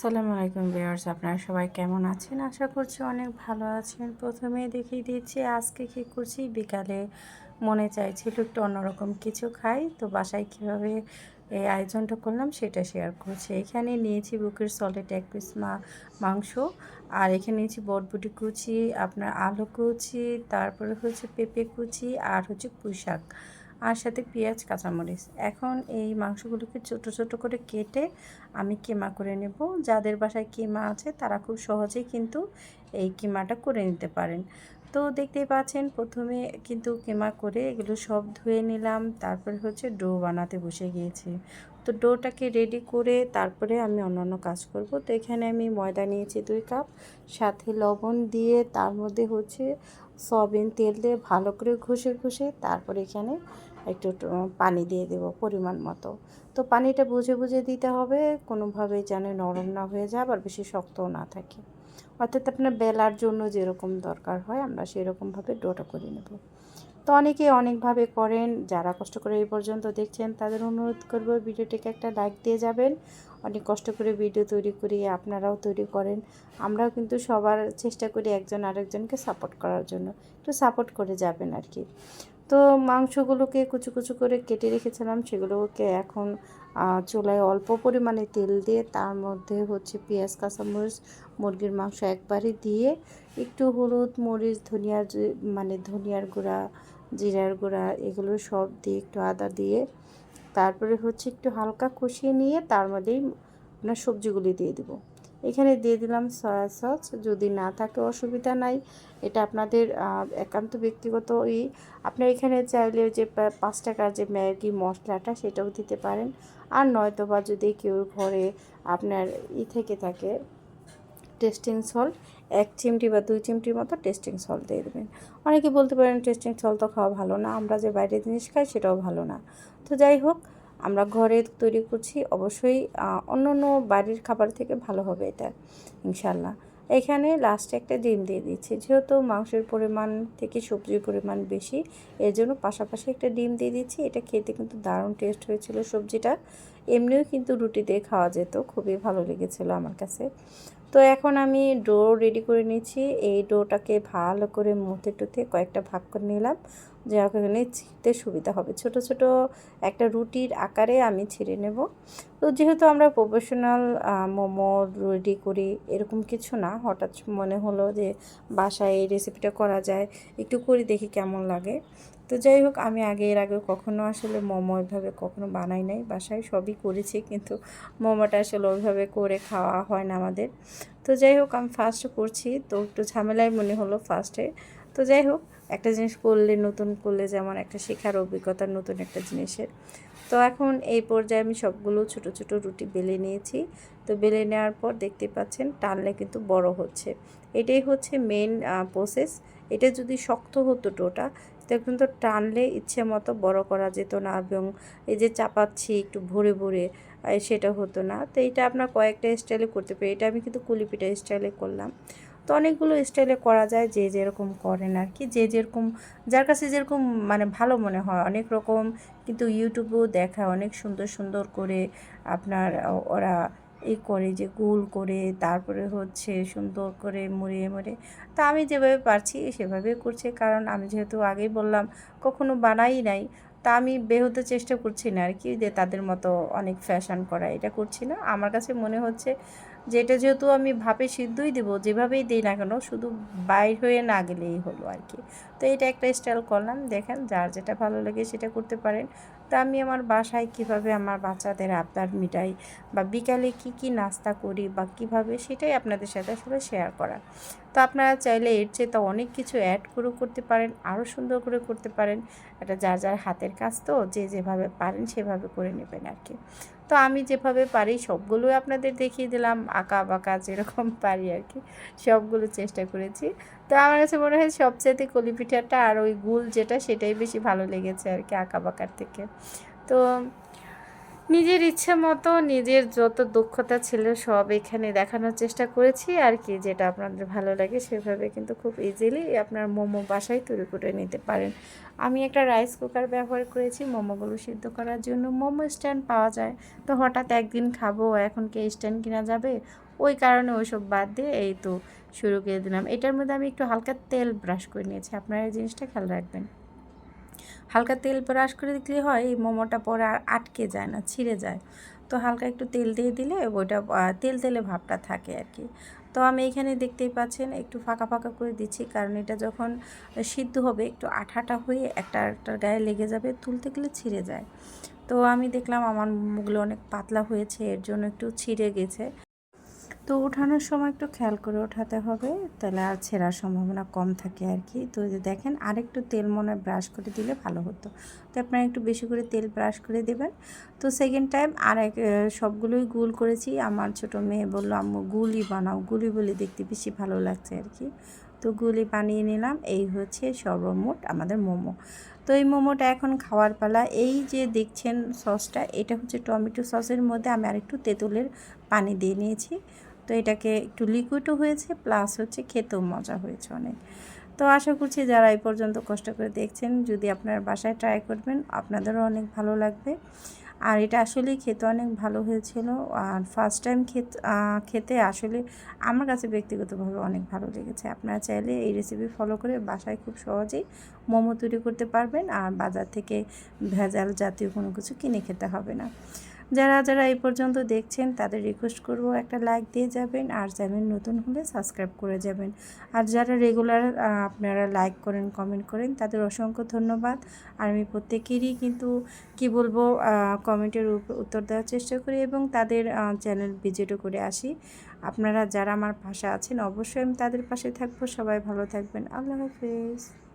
আসসালামু আলাইকুম ভিউয়ার্স, আপনারা সবাই কেমন আছেন? আশা করছি অনেক ভালো আছেন। প্রথমে দেখিয়ে দিচ্ছি, আজকে কী করছি? বিকালে মনে চাইছিল একটু অন্যরকম কিছু খাই, তো বাসায় কীভাবে এই আয়োজনটা করলাম সেটা শেয়ার করছি। এখানে নিয়েছি বুকের সলিড এক পিস মাংস, আর এখানে নিয়েছি বটবুটি কুচি, আপনার আলু কুচি, তারপরে হচ্ছে পেঁপে কুচি, আর হচ্ছে পুঁই শাক আর সাথে পেঁয়াজ, কাঁচামরিচ। এখন এই মাংসগুলোকে ছোট ছোট করে কেটে আমি কিমা করে নেব। যাদের বাসায় কিমা আছে, তারা খুব সহজেই কিন্তু এই কিমাটা করে নিতে পারেন। তো দেখতেই পাচ্ছেন, প্রথমে কিন্তু কিমা করে এগুলো সব ধুয়ে নিলাম। তারপরে হচ্ছে ডো বানাতে বসে গিয়েছি। তো ডোটাকে রেডি করে তারপরে আমি অন্যান্য কাজ করব। তো এখানে আমি ময়দা নিয়েছি দুই কাপ, সাথে লবণ দিয়ে তার মধ্যে হচ্ছে সয়াবিন তেল দিয়ে ভালো করে ঘষে ঘষে তারপর এখানে একটু পানি দিয়ে দেব পরিমাণ মতো। তো পানিটা বুঝে বুঝে দিতে হবে কোনোভাবে যেন নরম না হয়ে যায় আবার বেশি শক্তও না থাকে। অর্থাৎ আপনার বেলার জন্য যেরকম দরকার হয় আমরা সেরকমভাবে ডোটা করে নেব। তো অনেকে অনেকভাবে করেন, যারা কষ্ট করে এই পর্যন্ত দেখছেন তাদের অনুরোধ করব ভিডিওটিকে একটা লাইক দিয়ে যাবেন। অনেক কষ্ট করে ভিডিও তৈরি করি, আপনারাও তৈরি করেন। আমরাও কিন্তু সবার চেষ্টা করি একজন আরেকজনকে সাপোর্ট করার জন্য, একটু সাপোর্ট করে যাবেন আর কি তো মাংসগুলোকে কুচু কুচু করে কেটে রেখেছিলাম, সেগুলোকে এখন চুলায় অল্প পরিমাণে তেল দিয়ে তার মধ্যে হচ্ছে পেঁয়াজ, কাঁচামরিচ, মুরগির মাংস একবারই দিয়ে একটু হলুদ, মরিচ, ধনিয়ার মানে ধনিয়ার গুঁড়া জিরার গুঁড়া, এগুলো সব দিয়ে একটু আদা দিয়ে, তারপরে হচ্ছে একটু হালকা কষিয়ে নিয়ে তার মধ্যেই আপনার সবজিগুলি দিয়ে দেবো। এখানে দিয়ে দিলাম সয়া সস, যদি না থাকে অসুবিধা নাই। এটা আপনাদের একান্ত ব্যক্তিগত ই আপনার এখানে চাইলে যে পাঁচ টাকার যে ম্যাগি মশলাটা সেটাও দিতে পারেন। আর নয়তো বা যদি কেউ ঘরে আপনার ই থেকে থাকে, টেস্টিং সল্ট এক চিমটি বা দুই চিমটির মতো টেস্টিং সল্ট দিয়ে দেবেন। অনেকে বলতে পারেন টেস্টিং সল্ট তো খাওয়া ভালো না, আমরা যে বাইরের জিনিস খাই সেটাও ভালো না। তো যাই হোক, আমরা ঘরে তৈরি করছি, অবশ্যই অন্য অন্য বাড়ির খাবার থেকে ভালো হবে এটা ইনশাল্লাহ এখানে লাস্টে একটা ডিম দিয়ে দিচ্ছি, যেহেতু মাংসের পরিমাণ থেকে সবজির পরিমাণ বেশি, এর জন্য পাশাপাশি একটা ডিম দিয়ে দিচ্ছি। এটা খেতে কিন্তু দারুণ টেস্ট হয়েছিল সবজিটা। এমনিও কিন্তু রুটি দিয়ে খাওয়া যেত, খুবই ভালো লেগেছিলো আমার কাছে। তো এখন আমি ডো রেডি করে নিয়েছি। এই ডোটাকে ভালো করে মুথে টুথে কয়েকটা ভাগ করে নিলাম। যে ওখানে ছিঁড়তে সুবিধা হবে। ছোট ছোট একটা রুটির আকারে আমি ছিঁড়ে নেব। তো যেহেতু আমরা প্রফেশনাল মোমো রেডি করি, এরকম কিছু না। হঠাৎ মনে হলো যে বাসায় এই রেসিপিটা করা যায়। একটু করি দেখি কেমন লাগে। তো যাই হোক, আমি আগে, এর আগে কখনো আসলে মোমো ওইভাবে কখনো বানাই নাই। বাসায় সবই করেছি, কিন্তু মোমোটা আসলে ওইভাবে করে খাওয়া হয় না আমাদের। তো যাই হোক, আমি ফার্স্ট করছি। তো একটু ঝামেলায় মনে হলো ফার্স্টে তো যাই হোক একটা জিনিস করলে, নতুন করলে যেমন একটা শেখার অভিজ্ঞতা, নতুন একটা জিনিসের। তো এখন এই পর্যায়ে আমি সবগুলো ছোট ছোট রুটি বেলে নিয়েছি। তো বেলে নেওয়ার পর দেখতে পাচ্ছেন টানলে কিন্তু বড় হচ্ছে। এটাই হচ্ছে মেন প্রসেস এটা যদি শক্ত হতো টোটা তো কিন্তু টানলে ইচ্ছে মতো বড় করা যেত না এবং এই যে চাপাচ্ছি একটু ভরে ভরে সেটা হতো না। তো এটা আপনার কয়েকটা স্টাইলে করতে পারি। এটা আমি কিন্তু কুলিপিটা স্টাইলে করলাম। তো অনেকগুলো স্টাইলে করা যায় যে যেরকম করেন আর কি, যে যেরকম, যার কাছে যেরকম মানে ভালো মনে হয়। অনেক রকম কিন্তু ইউটিউবেও দেখা অনেক সুন্দর সুন্দর করে আপনার ওরা এই করে যে গোল করে, তারপরে হচ্ছে সুন্দর করে মুড়িয়ে মুড়ে তা আমি যেভাবে পারছি সেভাবে করছি, কারণ আমি যেহেতু আগেই বললাম কখনো বানাই নাই, তা আমি বেহতে চেষ্টা করছি না আর কি যে তাদের মতো অনেক ফ্যাশন করা, এটা করছি না। আমার কাছে মনে হচ্ছে যে এটা যেহেতু আমি ভাপে সিদ্ধই দেবো, যেভাবেই দিই না কেন, শুধু বাইর হয়ে না গেলেই হলো আর কি। তো এটা একটা স্টাইল করলাম, দেখেন যার যেটা ভালো লাগে সেটা করতে পারেন। তো আমি আমার বাসায় কীভাবে আমার বাচ্চাদের আবদার মিটাই বা বিকালে কি কি নাস্তা করি বা কীভাবে, সেটাই আপনাদের সাথে আসলে শেয়ার করা। তো আপনারা চাইলে এর চেয়ে তো অনেক কিছু অ্যাড করেও করতে পারেন, আরও সুন্দর করে করতে পারেন। এটা যার যার হাতের কাজ তো, যে যেভাবে পারেন সেভাবে করে নেবেন আর কি। তো আমি যেভাবে পারি সবগুলোই আপনাদের দেখিয়ে দিলাম, আঁকা বাঁকা যেরকম পারি আর কি, সবগুলো চেষ্টা করেছি। তো আমার কাছে মনে হয় সবচেয়ে কলি পিঠাটা আর ওই গুল যেটা সেটাই বেশি ভালো লেগেছে আর কি, আঁকা বাঁকার থেকে। তো নিজের ইচ্ছে মতো নিজের যত দক্ষতা ছিল সব এখানে দেখানোর চেষ্টা করেছি। আর কি যেটা আপনাদের ভালো লাগে সেভাবে কিন্তু খুব ইজিলি আপনার মোমো বাসায় তৈরি করে নিতে পারেন। আমি একটা রাইস কুকার ব্যবহার করেছি, মোমোগুলো সিদ্ধ করার জন্য মোমো স্ট্যান্ড পাওয়া যায়। তো হঠাৎ একদিন খাব, এখন কি স্ট্যান্ড কিনা যাবে? ওই কারণে ওইসব বাদ দিয়ে এই তো শুরু করে দিলাম। এটার মধ্যে আমি একটু হালকা তেল ব্রাশ করে নিয়েছি। আপনারা এই জিনিসটা খেয়াল রাখবেন। হালকা তেল ব্রাশ করে দিলে হয়, এই মোমোটা পরে আর আটকে যায় না, ছিঁড়ে যায়। তো হালকা একটু তেল দিয়ে দিলে ওইটা তেল তেলে ভাবটা থাকে আর কি। তো আমি এখানে দেখতেই পাচ্ছেন, একটু ফাঁকা ফাঁকা করে দিচ্ছি, কারণ এটা যখন সিদ্ধ হবে, একটু আঠাটা হয়ে একটা একটার গায়ে লেগে যাবে, তুলতে গেলে ছিঁড়ে যায়। তো আমি দেখলাম আমার মুখগুলো অনেক পাতলা হয়েছে, এর জন্য একটু ছিঁড়ে গেছে। তো ওঠানোর সময় একটু খেয়াল করে ওঠাতে হবে। তাহলে আর ছেঁড়ার সম্ভাবনা কম থাকে আর কি তো যে দেখেন, আরেকটু তেল মনে ব্রাশ করে দিলে ভালো হতো। তো আপনারা একটু বেশি করে তেল ব্রাশ করে দেবেন। তো সেকেন্ড টাইম আর এক সবগুলোই গুল করেছি। আমার ছোট মেয়ে বলল, আম্মু গুলি বানাও। গুলি বলে দেখতে বেশি ভালো লাগছে আর কি তো গুলি বানিয়ে নিলাম। এই হচ্ছে সর্বমোট আমাদের মোমো। তো এই মোমোটা এখন খাওয়ার পালা। এই যে দেখছেন সসটা এটা হচ্ছে টমেটো সসের মধ্যে আমি আরেকটু তেঁতুলের পানি দিয়ে নিয়েছি। তো এটাকে একটু লিকুইডও হয়েছে প্লাস হচ্ছে খেতেও মজা হয়েছে অনেক। তো আশা করছি যারা এই পর্যন্ত কষ্ট করে দেখছেন, যদি আপনার বাসায় ট্রাই করবেন, আপনাদেরও অনেক ভালো লাগবে। আর এটা আসলে খেতে অনেক ভালো হয়েছিল। আর ফার্স্ট টাইম খেতে খেতে আসলে আমার কাছে ব্যক্তিগতভাবে অনেক ভালো লেগেছে। আপনারা চাইলে এই রেসিপি ফলো করে বাসায় খুব সহজেই মোমো তৈরি করতে পারবেন। আর বাজার থেকে ভেজাল জাতীয় কোনো কিছু কিনে খেতে হবে না। যারা যারা এই পর্যন্ত দেখছেন, তাদের রিকোয়েস্ট করব একটা লাইক দিয়ে যাবেন আর চ্যানেল নতুন হলে সাবস্ক্রাইব করে যাবেন। আর যারা রেগুলার আপনারা লাইক করেন কমেন্ট করেন, তাদের অসংখ্য ধন্যবাদ। আর আমি প্রত্যেকেরই কিন্তু, কি বলব কমেন্টের উত্তর দেওয়ার চেষ্টা করি এবং তাদের চ্যানেল ভিজিটও করে আসি। আপনারা যারা আমার পাশে আছেন, অবশ্যই আমি তাদের পাশে থাকব। সবাই ভালো থাকবেন। আল্লাহ হাফেজ।